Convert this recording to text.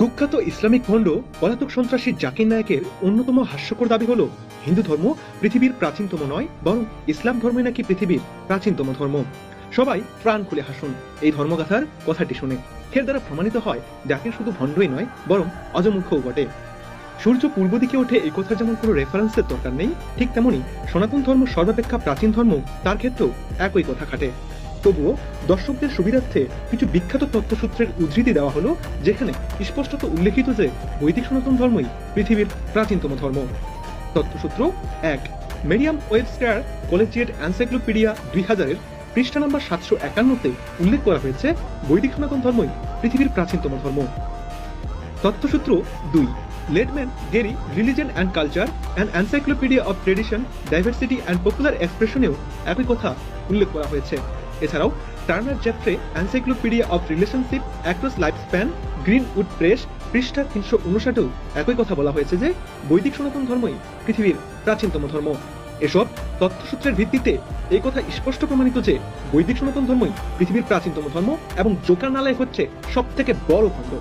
কুখ্যাত ইসলামিক ভণ্ড পলাতক সন্ত্রাসী জাকির নায়কের অন্যতম হাস্যকর দাবি হলো, হিন্দু ধর্ম পৃথিবীর প্রাচীনতম নয়, বরং ইসলাম ধর্মই নাকি পৃথিবীর প্রাচীনতম ধর্ম। সবাই প্রাণ খুলে হাসুন, এই ধর্মগাথার কথাটি শুনে। এর দ্বারা প্রমাণিত হয়, জাকির শুধু ভণ্ডই নয়, বরং অজমুখ্যও বটে। সূর্য পূর্ব দিকে ওঠে এই কথার যেমন কোনো রেফারেন্সের দরকার নেই, ঠিক তেমনি সনাতন ধর্ম সর্বাপেক্ষা প্রাচীন ধর্ম, তার ক্ষেত্রেও একই কথা খাটে। তবুও দর্শকদের সুবিধার্থে কিছু বিখ্যাত তত্ত্বসূত্রের উদ্ধৃতি দেওয়া হলো, যেখানে স্পষ্টত উল্লেখিত যে বৈদিক সনাতন ধর্মই পৃথিবীর প্রাচীনতম ধর্ম। তত্ত্বসূত্র এক, মেরিয়াম ওয়েবস্টার কলেজিয়েট অ্যানসাইক্লোপিডিয়া দুই হাজারের পৃষ্ঠা নম্বর সাতশো একান্নতে উল্লেখ করা হয়েছে, বৈদিক সনাতন ধর্মই পৃথিবীর প্রাচীনতম ধর্ম। তত্ত্বসূত্র দুই Laderman Gary religion and culture and encyclopedia of tradition, diversity and popular এক্সপ্রেশনেও একই কথা উল্লেখ করা হয়েছে। এছাড়াও, Turner Jeffrey encyclopedia of relationship across life span Greenwood press, পৃষ্ঠা তিনশো উনষাটেও একই কথা বলা হয়েছে যে, বৈদিক সনাতন ধর্মই পৃথিবীর প্রাচীনতম ধর্ম। এসব তথ্যসূত্রের ভিত্তিতে এই কথা স্পষ্ট প্রমাণিত যে, বৈদিক সনাতন ধর্মই পৃথিবীর প্রাচীনতম ধর্ম এবং জোকার নালায় হচ্ছে সব থেকে বড় খণ্ড।